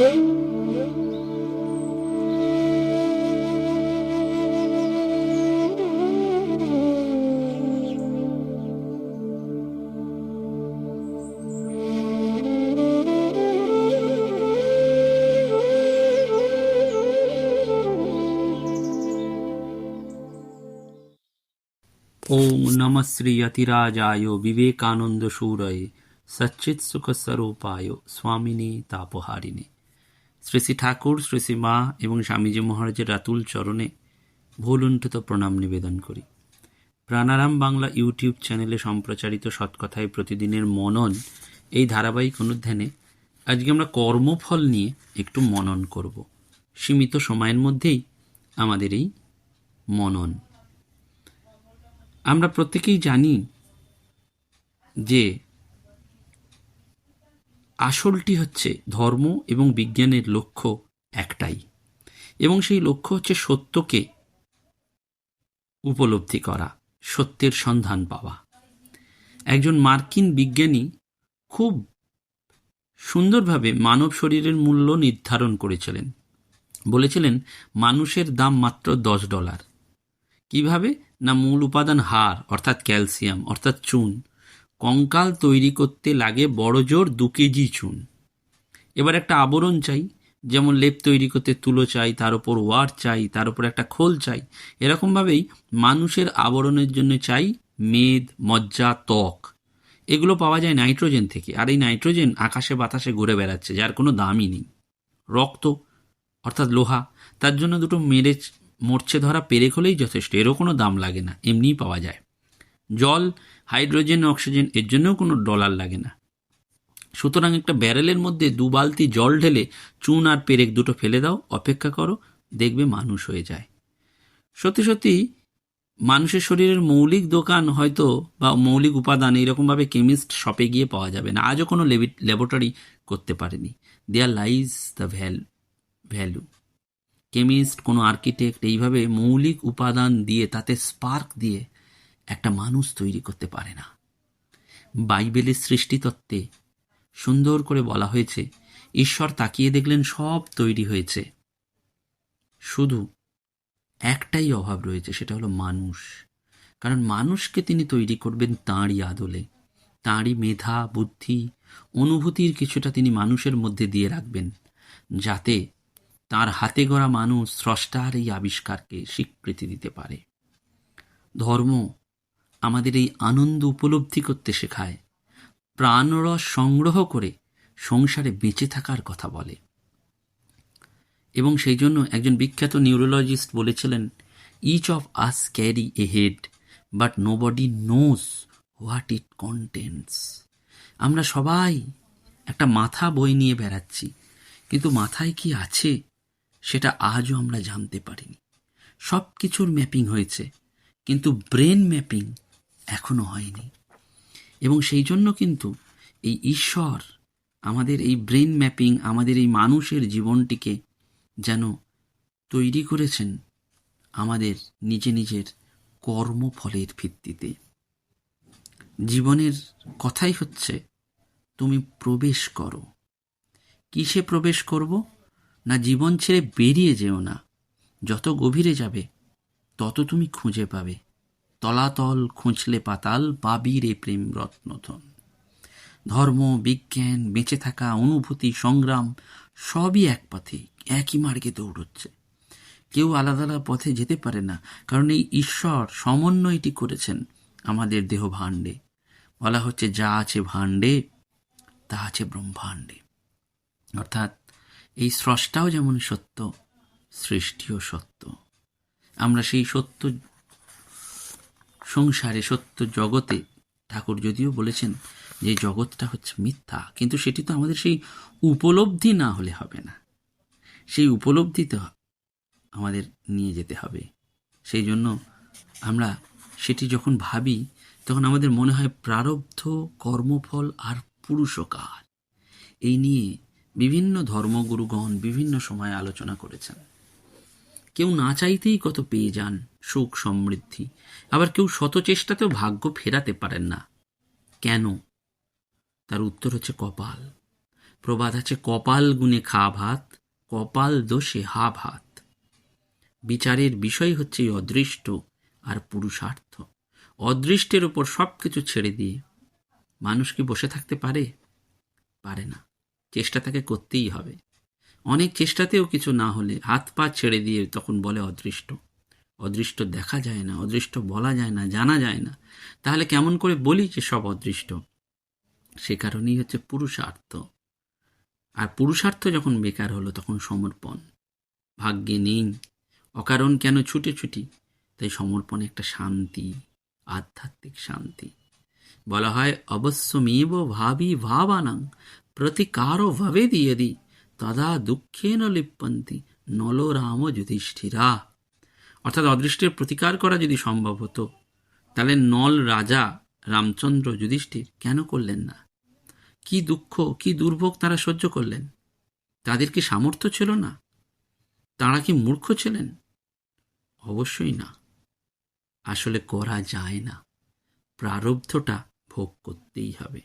ॐ नमः श्रीयतिराजाय विवेकानन्दशूरये सच्चित्सुखस्वरूपाय स्वामिने तापहारिणे। শ্রী শ্রী ঠাকুর, শ্রী শ্রী মা এবং স্বামীজি মহারাজের রাতুল চরণে ভুলুণ্ঠিত প্রণাম নিবেদন করি। প্রাণারাম বাংলা ইউটিউব চ্যানেলে সম্প্রচারিত সৎকথায় প্রতিদিনের মনন এই ধারাবাহিক অনুধ্যানে আজকে আমরা কর্মফল নিয়ে একটু মনন করব। সীমিত সময়ের মধ্যেই আমাদের এই মনন। আমরা প্রত্যেকেই জানি যে আসলটি হচ্ছে ধর্ম এবং বিজ্ঞানের লক্ষ্য একটাই। এবং সেই লক্ষ্য হচ্ছে সত্যকে উপলব্ধি করা, সত্যের সন্ধান পাওয়া। একজন মার্কিন বিজ্ঞানী খুব সুন্দরভাবে মানব শরীরের মূল্য নির্ধারণ করেছিলেন। বলেছিলেন, মানুষের দাম মাত্র দশ ডলার। কীভাবে? না মূল উপাদান হাড়, অর্থাৎ ক্যালসিয়াম, অর্থাৎ চুন। কঙ্কাল তৈরি করতে লাগে বড় জোর দু কেজি চুন। এবার একটা আবরণ চাই, যেমন লেপ তৈরি করতে তুলো চাই, তার উপর ওয়ার চাই, তার উপর একটা খোল চাই। এরকমভাবেই মানুষের আবরণের জন্য চাই মেদ, মজ্জা, ত্বক। এগুলো পাওয়া যায় নাইট্রোজেন থেকে, আর এই নাইট্রোজেন আকাশে বাতাসে ঘুরে বেড়াচ্ছে, যার কোনো দামই নেই। রক্ত, অর্থাৎ লোহা, তার জন্য দুটো মেরে মরছে ধরা পেরেক হলেই যথেষ্ট, এরও কোনো দাম লাগে না, এমনিই পাওয়া যায়। জল হাইড্রোজেন, অক্সিজেন, এর জন্যও কোনো ডলার লাগে না। সুতরাং একটা ব্যারেলের মধ্যে দু বালতি জল ঢেলে চুন আর পেরেক দুটো ফেলে দাও, অপেক্ষা করো, দেখবে মানুষ হয়ে যায়। সত্যি সত্যি, মানুষের শরীরের মৌলিক দোকান হয়তো বা মৌলিক উপাদান এইরকমভাবে কেমিস্ট শপে গিয়ে পাওয়া যাবে না। আজও কোনো ল্যাবরেটরি করতে পারেনি। There lies the val value chemist, কোনো আর্কিটেক্ট এইভাবে মৌলিক উপাদান দিয়ে, তাতে স্পার্ক দিয়ে একটা মানুষ তৈরি করতে পারে না। বাইবেলের সৃষ্টিতত্ত্বে সুন্দর করে বলা হয়েছে, ঈশ্বর তাকিয়ে দেখলেন সব তৈরি হয়েছে। শুধু একটাই অভাব রয়েছে, সেটা হলো মানুষ। কারণ মানুষকে তিনি তৈরি করবেন তাঁরই আদলে। তাঁরই মেধা, বুদ্ধি, অনুভূতির কিছুটা তিনি মানুষের মধ্যে দিয়ে রাখবেন, যাতে তার হাতে গড়া মানুষ স্রষ্টার এই আবিষ্কারকে স্বীকৃতি দিতে পারে। ধর্ম আমাদের এই আনন্দ উপলব্ধি করতে শেখায়। প্রাণরস সংগ্রহ করে সংসারে বেঁচে থাকার কথা বলে। এবং সেই জন্য একজন বিখ্যাত নিউরোলজিস্ট বলেছিলেন each of us carry a head but nobody knows what it contents আমরা সবাই একটা মাথা বই নিয়ে বেড়াচ্ছি, কিন্তু মাথায় কি আছে সেটা আজও আমরা জানতে পারিনি। সব কিছুর ম্যাপিং হয়েছে, কিন্তু ব্রেন ম্যাপিং এখনও হয়নি। এবং সেই জন্য কিন্তু এই ঈশ্বর, আমাদের এই ব্রেন ম্যাপিং আমাদের এই মানুষের জীবনটিকে যেন তৈরি করেছেন আমাদের নিজে নিজের কর্মফলের ভিত্তিতে। জীবনের কথাই হচ্ছে, তুমি প্রবেশ করো। কিসে প্রবেশ করব? না জীবন ছেড়ে বেরিয়ে যেও না। যত গভীরে যাবে, তত তুমি খুঁজে পাবে। তলাতল খুঁজলে পাতাল পাবি রে প্রেম রত্নধন। ধর্ম, বিজ্ঞান, বেঁচে থাকা, অনুভূতি, সংগ্রাম, সবই এক পথে, একই মার্গে দৌড়চ্ছে। কেউ আলাদা আলাদা পথে যেতে পারে না, কারণ এই ঈশ্বর সমন্বয়টি করেছেন আমাদের দেহ ভাণ্ডে বলা হচ্ছে, যা আছে ভাণ্ডে, তা আছে ব্রহ্মাণ্ডে। অর্থাৎ এই স্রষ্টাও যেমন সত্য, সৃষ্টিও সত্য। আমরা সেই সত্য সংসারে সত্য জগতে ঠাকুর যদিও বলেছেন যে জগৎটা হচ্ছে মিথ্যা, কিন্তু সেটি তো আমাদের সেই উপলব্ধি না হলে হবে না। সেই উপলব্ধি তো আমাদের নিয়ে যেতে হবে। সেই জন্য আমরা সেটি যখন ভাবি, তখন আমাদের মনে হয় প্রারব্ধ, কর্মফল আর পুরুষকার এই নিয়ে বিভিন্ন ধর্মগুরুগণ বিভিন্ন সময় আলোচনা করেছেন। কেউ না চাইতেই কত পেয়ে যান সুখ সমৃদ্ধি। আবার কেউ শত চেষ্টাতেও ভাগ্য ফেরাতে পারেন না। কেন? তার উত্তর হচ্ছে কপাল। প্রবাদ আছে, কপাল গুণে খা ভাত, কপাল দোষে হা ভাত। বিচারের বিষয় হচ্ছে অদৃষ্ট আর পুরুষার্থ। অদৃষ্টের ওপর সব কিছু ছেড়ে দিয়ে মানুষ কি বসে থাকতে পারে? পারে না। চেষ্টা তাকে করতেই হবে। অনেক চেষ্টাতেও কিছু না হলে হাত পা ছেড়ে দিয়ে তখন বলে, অদৃষ্ট। অদৃষ্ট দেখা যায় না, অদৃষ্ট বলা যায় না, জানা যায় না। তাহলে কেমন করে বলি যে সব অদৃষ্ট? সে কারণেই হচ্ছে পুরুষার্থ। আর পুরুষার্থ যখন বেকার হলো, তখন সমর্পণ। ভাগ্যে নেই। অকারণ কেন ছুটে ছুটি? তাই সমর্পণে একটা শান্তি, আধ্যাত্মিক শান্তি। বলা হয়, অবশ্যমেব ভাবি ভাবানাং প্রতিকারও ভাবে দিয়ে यदि তদা দুঃখেন লিপ্পন্তি নলরাম যুধিষ্ঠিরা। অর্থাৎ অদৃষ্টের প্রতিকার করা যদি সম্ভব হতো, তাহলে নল রাজা রামচন্দ্র যুধিষ্ঠির কেন করলেন না? কি দুঃখ, কি দুর্ভোগ তারা সহ্য করলেন? তাদের কি সামর্থ্য ছিল না? তারা কি মূর্খ ছিলেন? অবশ্যই না। আসলে করা যায় না। প্রারব্ধটা ভোগ করতেই হবে।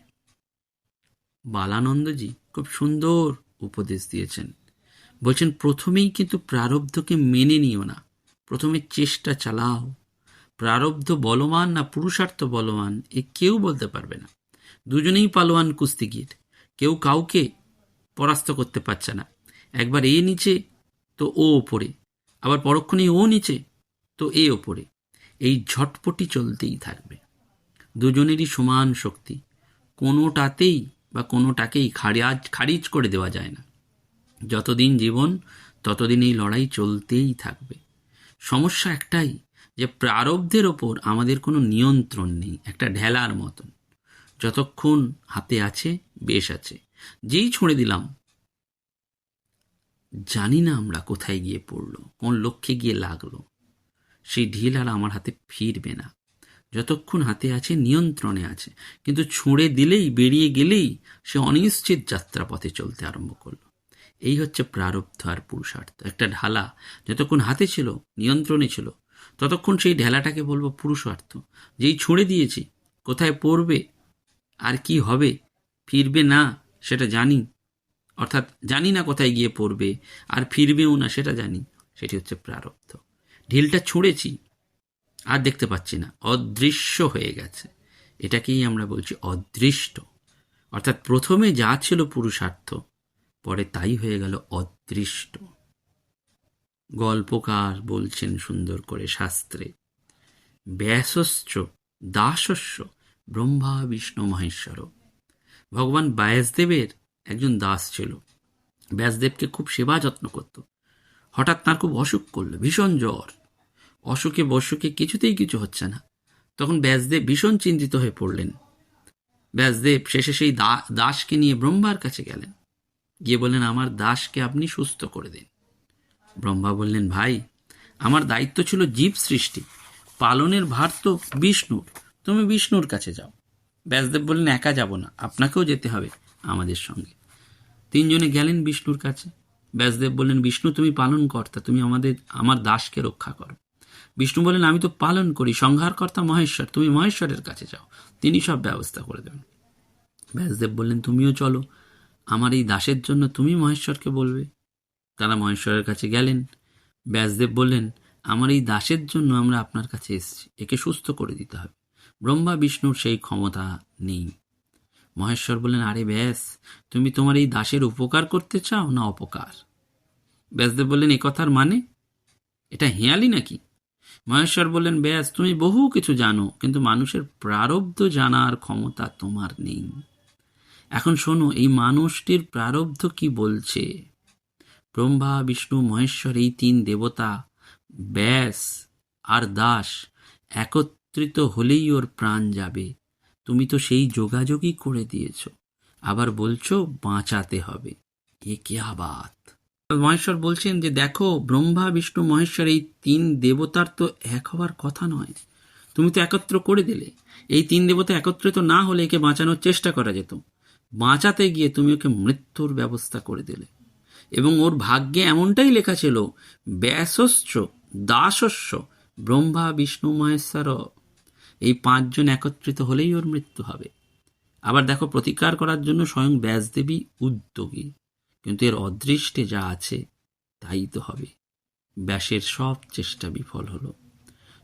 বালানন্দজি খুব সুন্দর উপদেশ দিয়েছেন। বলছেন, প্রথমেই কিন্তু প্রারব্ধকে মেনে নিও না। প্রথমে চেষ্টা চালাও। প্রারব্ধ বলবান না পুরুষার্থ বলবান, এ কেউ বলতে পারবে না। দুজনেই পালোয়ান কুস্তিগির। কেউ কাউকে পরাস্ত করতে পারছে না। একবার এ নিচে, তো ও ওপরে। আবার পরক্ষণেই ও নিচে, তো এ ওপরে। এই ঝটপটি চলতেই থাকবে। দুজনেরই সমান শক্তি। কোনোটাতেই বা কোনোটাকেই খারিজ খারিজ করে দেওয়া যায় না। যতদিন জীবন, ততদিন এই লড়াই চলতেই থাকবে। সমস্যা একটাই যে প্রারব্ধের ওপর আমাদের কোনো নিয়ন্ত্রণ নেই, একটা ঢেলার মতন। যতক্ষণ হাতে আছে, বেশ আছে। যেই ছুঁড়ে দিলাম, জানি না আমরা কোথায় গিয়ে পড়ল, কোন লক্ষ্যে গিয়ে লাগল। সেই ঢিল আর আমার হাতে ফিরবে না। যতক্ষণ হাতে আছে, নিয়ন্ত্রণে আছে। কিন্তু ছুঁড়ে দিলেই, বেরিয়ে গেলেই সে অনিশ্চিত যাত্রাপথে চলতে আরম্ভ করল। এই হচ্ছে প্রারব্ধ আর পুরুষার্থ। একটা ঢালা যতক্ষণ হাতে ছিল, নিয়ন্ত্রণে ছিল, ততক্ষণ সেই ঢেলাটাকে বলব পুরুষার্থ। যেই ছুঁড়ে দিয়েছি, কোথায় পড়বে, আর কি হবে, ফিরবে না, সেটা জানি। অর্থাৎ জানি না কোথায় গিয়ে পড়বে, আর ফিরবেও না, সেটা জানি। সেটি হচ্ছে প্রারব্ধ। ঢিলটা ছুঁড়েছি আর দেখতে পাচ্ছি না। অদৃশ্য হয়ে গেছে। এটাকেই আমরা বলছি অদৃষ্ট। অর্থাৎ প্রথমে যা ছিল পুরুষার্থ, পরে তাই হয়ে গেল অদৃষ্ট। গল্পকার বলছেন সুন্দর করে শাস্ত্রে, ব্যাসস্য, দাসস্য, ব্রহ্মা, বিষ্ণু, মহেশ্বর। ভগবান ব্যাসদেবের একজন দাস ছিল। ব্যাসদেবকে খুব সেবা যত্ন করত। হঠাৎ তার খুব অসুখ করল, ভীষণ জ্বর। অসুখে বসুখে কিছুতেই কিছু হচ্ছে না। তখন ব্যাসদেব ভীষণ চিন্তিত হয়ে পড়লেন। ব্যাসদেব শেষে সেই দাসকে নিয়ে ব্রহ্মার কাছে গেলেন। গিয়ে বললেন, আমার দাসকে আপনি সুস্থ করে দিন। ব্রহ্মা বললেন, ভাই, আমার দায়িত্ব ছিল জীব সৃষ্টি। পালনের ভার তো বিষ্ণুর। তুমি বিষ্ণুর কাছে যাও। ব্যাসদেব বললেন, একা যাব না। আপনাকেও যেতে হবে আমাদের সঙ্গে। তিনজনে গেলেন বিষ্ণুর কাছে। ব্যাসদেব বললেন, বিষ্ণু, তুমি পালন কর্তা তুমি আমাদের, আমার দাসকে রক্ষা করো। বিষ্ণু বললেন আমি তো পালন করি, সংহারকর্তা মহেশ্বর, তুমি মহেশ্বরের কাছে যাও। তিনি সব ব্যবস্থা করে দেবেন। ব্যাসদেব বললেন, তুমিও চলো, আমার এই দাসের জন্য তুমি মহেশ্বরকে বলবে। তারা মহেশ্বরের কাছে গেলেন। ব্যাসদেব বললেন, আমার এই দাসের জন্য আমরা আপনার কাছে এসেছি, একে সুস্থ করে দিতে হবে। ব্রহ্মা, বিষ্ণুর সেই ক্ষমতা নেই। মহেশ্বর বললেন, আরে ব্যাস, তুমি তোমার এই দাসের উপকার করতে চাও না অপকার? ব্যাসদেব বললেন কথার মানে? এটা হেয়ালি নাকি? মহেশ্বর বললেন, ব্যাস, তুমি বহু কিছু জানো, কিন্তু মানুষের প্রারব্ধ জানার ক্ষমতা তোমার নেই। এখন শোনো, এই মানুষটির প্রারব্ধ কি বলছে? ব্রহ্মা, বিষ্ণু, মহেশ্বর, এই তিন দেবতা, ব্যাস আর দাস একত্রিত হলেই ওর প্রাণ যাবে। তুমি তো সেই যোগাযোগই করে দিয়েছ। আবার বলছো, বাঁচাতে হবে। এ কে আবাত মহেশ্বর বলছেন যে, দেখো, ব্রহ্মা, বিষ্ণু, মহেশ্বর, এই তিন দেবতার তো এক হওয়ার কথা নয়। তুমি তো একত্র করে দিলে। এই তিন দেবতা একত্রিত না হলে একে বাঁচানোর চেষ্টা করা যেত। বাঁচাতে গিয়ে তুমি ওকে মৃত্যুর ব্যবস্থা করে দিলে। এবং ওর ভাগ্যে এমনটাই লেখা ছিল, ব্যাসস্য, দাসস্য, ব্রহ্মা, বিষ্ণু, মহেশ্বর। এই পাঁচজন একত্রিত হলেই ওর মৃত্যু হবে। আবার দেখো, প্রতিকার করার জন্য স্বয়ং ব্যাসদেবী উদ্যোগী। কিন্তু এর অদৃষ্টে যা আছে, তাই তো হবে। ব্যাসের সব চেষ্টা বিফল হলো।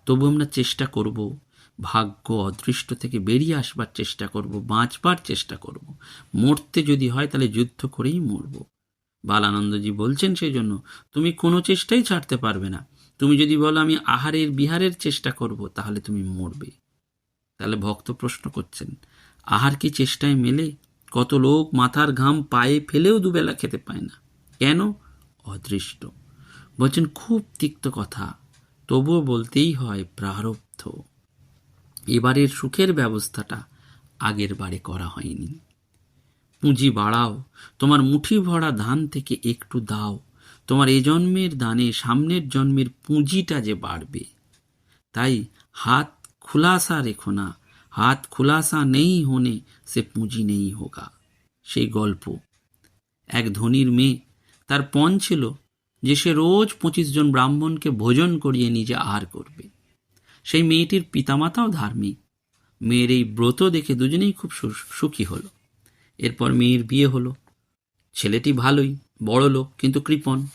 তবু আমরা চেষ্টা করব, ভাগ্য অদৃষ্ট থেকে বেরিয়ে আসবার চেষ্টা করব, বাঁচবার চেষ্টা করব। মরতে যদি হয়, তাহলে যুদ্ধ করেই মরব। বালানন্দজি বলছেন সেই জন্য তুমি কোনো চেষ্টাই ছাড়তে পারবে না। তুমি যদি বলো, আমি আহারের বিহারের চেষ্টা করব, তাহলে তুমি মরবে। তাহলে ভক্ত প্রশ্ন করছেন, আহার কি চেষ্টায় মেলে? কত লোক মাথার ঘাম পায়ে ফেলেও দুবেলা খেতে পায় না। কেন? অদৃষ্ট। বলছেন, খুব তিক্ত কথা। তবুও বলতেই হয়, প্রারব্ধ। এবারের সুখের ব্যবস্থাটা আগের বারে করা হয়নি। পুঁজি বাড়াও, তোমার মুঠি ভরা ধান থেকে একটু দাও, তোমার এ জন্মের দানে সামনের জন্মের পুঁজিটা যে বাড়বে। তাই হাত খুলাসা রেখো না হাত খুলাসা নেই হোনে সে পুঁজি নেই হোগা। সেই গল্প। এক ধনীর মেয়ে তার পণ ছিল যে সে রোজ পঁচিশ জন ব্রাহ্মণকে ভোজন করিয়ে নিজে আহার করবে। সেই মেয়েটির পিতামাতাও ধার্মিক। মেয়ের এই ব্রত দেখে দুজনেই খুব সুখী হলো। এরপর মেয়ের বিয়ে হলো। ছেলেটি ভালোই, বড় লোক, কিন্তু কৃপণ।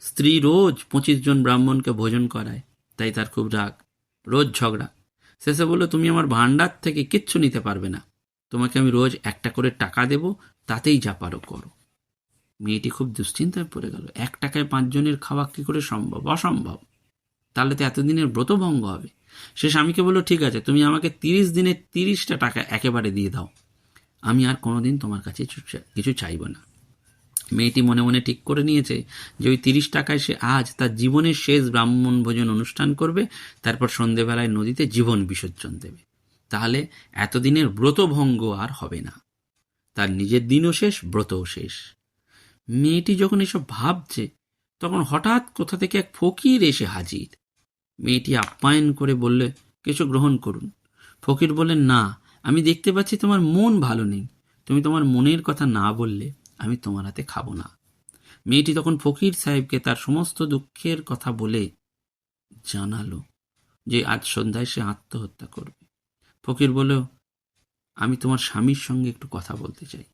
স্ত্রী রোজ পঁচিশ জন ব্রাহ্মণকে ভোজন করায়, তাই তার খুব রাগ, রোজ ঝগড়া। শেষে বলল, তুমি আমার ভাণ্ডার থেকে কিচ্ছু নিতে পারবে না। তোমাকে আমি রোজ একটা করে টাকা দেব, তাতেই যা পারো করো। মেয়েটি খুব দুশ্চিন্তায় পড়ে গেল। এক টাকায় পাঁচজনের খাওয়া কি করে সম্ভব? অসম্ভব। তাহলে তো এতদিনের ব্রত ভঙ্গ হবে। সে স্বামীকে বলল, ঠিক আছে, তুমি আমাকে তিরিশ দিনের তিরিশটা টাকা একেবারে দিয়ে দাও। আমি আর কোনোদিন তোমার কাছে কিছু চাইব না। মেয়েটি মনে মনে ঠিক করে নিয়েছে যে ওই তিরিশ টাকায় সে আজ তার জীবনের শেষ ব্রাহ্মণ ভোজন অনুষ্ঠান করবে, তারপর সন্ধেবেলায় নদীতে জীবন বিসর্জন দেবে। তাহলে এতদিনের ব্রতভঙ্গ আর হবে না। তার নিজের দিনও শেষ, ব্রতও শেষ। মেয়েটি যখন এসব ভাবছে, তখন হঠাৎ কোথা থেকে এক ফকির এসে হাজির। মেয়েটি আপ্যায়ন করে বললে কিছু গ্রহণ করুন। ফকির বললেন, না, আমি দেখতে পাচ্ছি তোমার মন ভালো নেই। তুমি তোমার মনের কথা না বললে আমি তোমার হাতে খাব না। মেয়েটি তখন ফকির সাহেবকে তার সমস্ত দুঃখের কথা বলে জানালো যে আজ সন্ধ্যায় সে আত্মহত্যা করবে। ফকির বলল, আমি তোমার স্বামীর সঙ্গে একটু কথা বলতে চাই।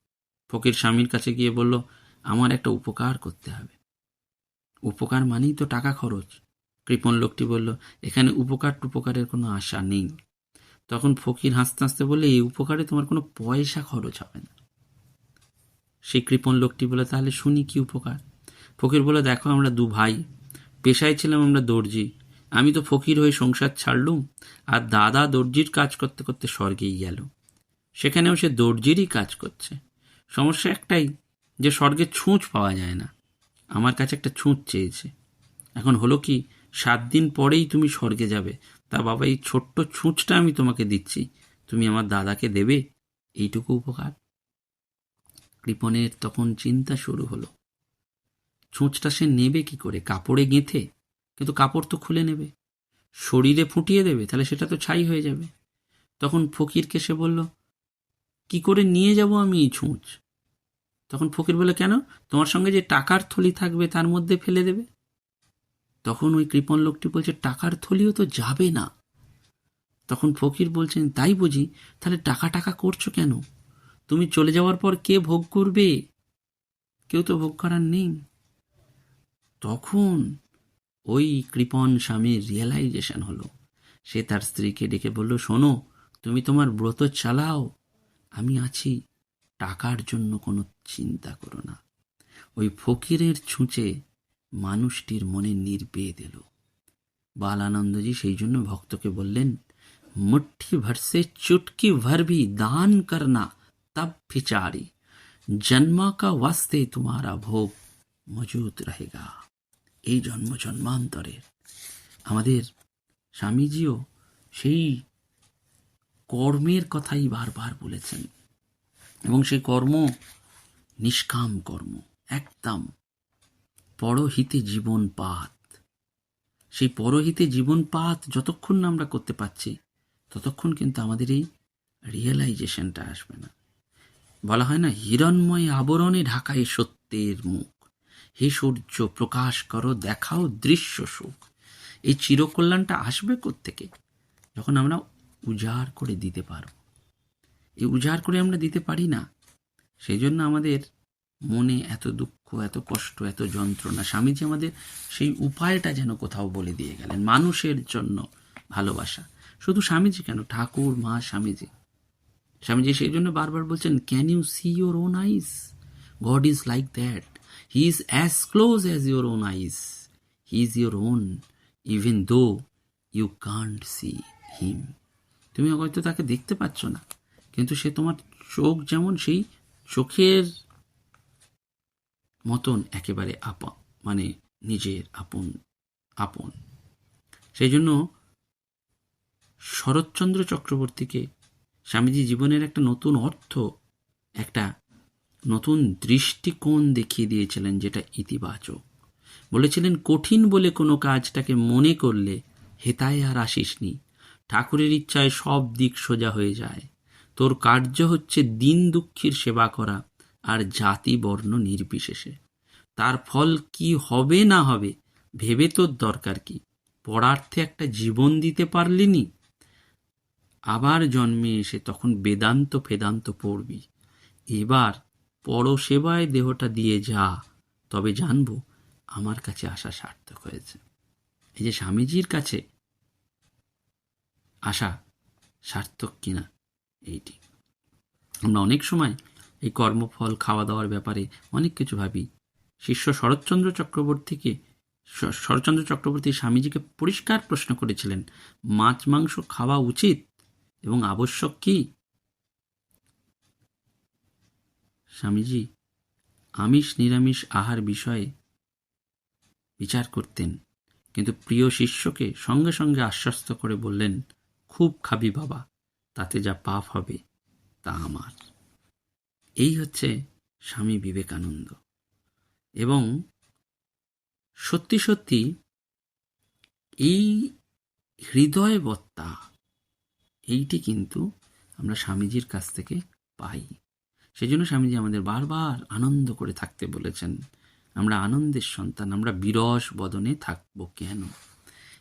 ফকির স্বামীর কাছে গিয়ে বলল, আমার একটা উপকার করতে হবে। উপকার মানেই তো টাকা খরচ। কৃপণ লোকটি বলল, এখানে উপকার টুপকারের কোনো আশা নেই। তখন ফকির হাসতে হাসতে বললে, এই উপকারে তোমার কোনো পয়সা খরচ হবে না। সেই কৃপণ লোকটি বলে, তাহলে শুনি কি উপকার? ফকির বলে, দেখো, আমরা দু ভাই। পেশায় ছিলাম আমরা দর্জি। আমি তো ফকির হয়ে সংসার ছাড়লুম, আর দাদা দর্জির কাজ করতে করতে স্বর্গেই গেল। সেখানেও সে দর্জিরই কাজ করছে। সমস্যা একটাই যে স্বর্গে ছুঁচ পাওয়া যায় না। আমার কাছে একটা ছুঁচ চেয়েছে। এখন হলো কি, সাত দিন পরেই তুমি স্বর্গে যাবে। তা বাবা, এই ছোট্ট ছুঁচটা আমি তোমাকে দিচ্ছি। তুমি আমার দাদাকে দেবে? এইটুকু উপকার? কৃপণের তখন চিন্তা শুরু হলো। ছুঁচটা সে নেবে কি করে? কাপড়ে গেঁথে? কিন্তু কাপড় তো খুলে নেবে। শরীরে ফুটিয়ে দেবে, তাহলে সেটা তো ছাই হয়ে যাবে। তখন ফকিরকে সে বলল, কি করে নিয়ে যাব আমি এই ছুঁচ? তখন ফকির বলে কেন? তোমার সঙ্গে যে টাকার থলি থাকবে তার মধ্যে ফেলে দেবে? তখন ওই কৃপণ লোকটি বলছে, টাকার থলিও তো যাবে না। তখন ফকির বলছেন, তাই বুঝি? তাহলে টাকা টাকা করছ কেন? তুমি চলে যাওয়ার পর কে ভোগ করবে? কেউ তো ভোগ করার নেই। তখন ওই কৃপণ স্বামীর রিয়েলাইজেশন হলো। সে তার স্ত্রীকে ডেকে বলল, শোনো, তুমি তোমার ব্রত চালাও। আমি আছি। টাকার জন্য কোনো চিন্তা করো না। ওই ফকিরের ছুঁচে মানুষটির মনে নির্বেদ এলো। বালানন্দজি সেই জন্য ভক্তকে বললেন, মুঠি ভরসে চুটকি ভরবি দান করনা। तब फिचारी जन्मा का वास्ते तुम्हारा भोग মজুদ रहेगा এই জন্ম জন্মান্তরের আমাদের স্বামীজিও সেই কর্মের কথাই বারবার বলেছেন এবং সেই কর্ম নিষ্কাম কর্ম একদম পরহিতে জীবন পাত সেই পরহিতে জীবন পাত যতক্ষণ না আমরা করতে পারছি ততক্ষণ কিন্তু আমাদের এই রিয়েলাইজেশনটা আসবে না বলা হয় না, হিরণময় আবরণে ঢাকায় সত্যের মুখ। হে সূর্য, প্রকাশ করো, দেখাও দৃশ্য সুখ। এই চিরকল্যাণটা আসবে থেকে যখন আমরা উজাড় করে দিতে পারব। এই উজাড় করে আমরা দিতে পারি না। সেই জন্য আমাদের মনে এত দুঃখ, এত কষ্ট, এত যন্ত্রণা, স্বামীজি আমাদের সেই উপায়টা যেন কোথাও বলে দিয়ে গেলেন, মানুষের জন্য ভালোবাসা। শুধু স্বামীজি কেন, ঠাকুর, মা, স্বামীজি। স্বামীজি সেই জন্য বারবার বলছেন can you see your own eyes God is like that he is as close as your own eyes he is your own even though you can't see him তুমি হয়তো তাকে দেখতে পাচ্ছ না, কিন্তু সে তোমার চোখ যেমন সেই চোখের মতন একেবারে আপন মানে নিজের আপন আপন। সেই জন্য শরৎচন্দ্র চক্রবর্তীকে স্বামীজি জীবনের একটা নতুন অর্থ, একটা নতুন দৃষ্টিকোণ দেখিয়ে দিয়েছিলেন যেটা ইতিবাচক। বলেছিলেন, কঠিন বলে কোনো কাজটাকে মনে করলে হেতায় আর আসিসনি ঠাকুরের ইচ্ছায় সব দিক সোজা হয়ে যায়। তোর কার্য হচ্ছে দিন দুঃখীর সেবা করা আর জাতি বর্ণ নির্বিশেষে। তার ফল কি হবে না হবে ভেবে তোর দরকার কি? পড়ার্থে একটা জীবন দিতে পারলিনি আবার জন্মে এসে তখন বেদান্ত ফেদান্ত পড়বি। এবার পরসেবায় দেহটা দিয়ে যা, তবে জানব আমার কাছে আসা সার্থক হয়েছে। এই যে স্বামীজির কাছে আসা সার্থক কিনা এইটি। আমরা অনেক সময় এই কর্মফল খাওয়া দাওয়ার ব্যাপারে অনেক কিছু ভাবি। শিষ্য শরৎচন্দ্র চক্রবর্তীকে শরৎচন্দ্র চক্রবর্তী স্বামীজিকে পরিষ্কার প্রশ্ন করেছিলেন, মাছ, মাংস খাওয়া উচিত এবং আবশ্যক কি? স্বামীজি, আমিষ নিরামিষ আহার বিষয়ে বিচার করতেন, কিন্তু প্রিয় শিষ্যকে সঙ্গে সঙ্গে আশ্বস্ত করে বললেন, খুব খাবি বাবা, তাতে যা পাপ হবে, তা আমার। এই হচ্ছে স্বামী বিবেকানন্দ। এবং সত্যি সত্যি এই হৃদয়বত্তা এইটি কিন্তু আমরা স্বামীজির কাছ থেকে পাই। সেজন্য স্বামীজি আমাদের বারবার আনন্দ করে থাকতে বলেছেন, আমরা আনন্দের সন্তান, আমরা বিরস বদনে থাকব কেন?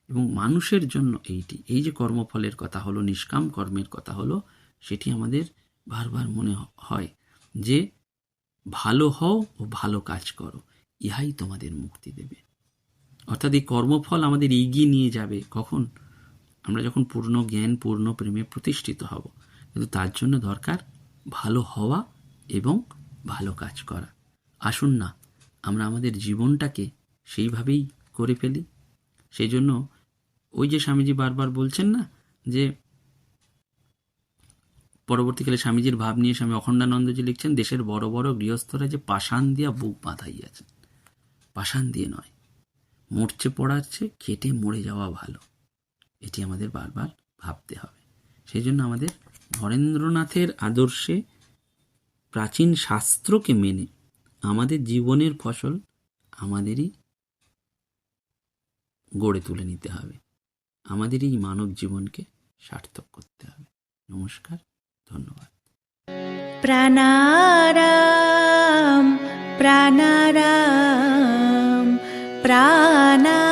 এবং মানুষের জন্য এইটি, এই যে কর্মফলের কথা হলো, নিষ্কাম কর্মের কথা হলো, সেটি আমাদের বারবার মনে হয় যে ভালো হও ও ভালো কাজ করো, ইহাই তোমাদের মুক্তি দেবে। অর্থাৎ এই কর্মফল আমাদের এগিয়ে নিয়ে যাবে কখন? আমরা যখন পূর্ণ জ্ঞান, পূর্ণ প্রেমে প্রতিষ্ঠিত হব, কিন্তু তার জন্য দরকার ভালো হওয়া এবং ভালো কাজ করা। আসুন না, আমরা আমাদের জীবনটাকে সেইভাবেই করে ফেলি। সেই জন্য ওই যে স্বামীজি বারবার বলছেন না যে, পরবর্তীকালে স্বামীজির ভাব নিয়ে স্বামী অখণ্ডানন্দজি লিখছেন, দেশের বড় বড় গৃহস্থরা যে পাষাণ দিয়া বুক বাঁধাইয়াছেন। পাষাণ দিয়ে নয় মরছে পড়াচ্ছে খেটে মরে যাওয়া ভালো। এটি আমাদের বারবার ভাবতে হবে। সেই জন্য আমাদের নরেন্দ্রনাথের আদর্শে প্রাচীন শাস্ত্রকে মেনে আমাদের জীবনের ফসল আমাদেরই গড়ে তুলে নিতে হবে। আমাদের এই মানব জীবনকে সার্থক করতে হবে। নমস্কার, ধন্যবাদ। প্রাণারাম প্রাণারাম প্রাণারাম।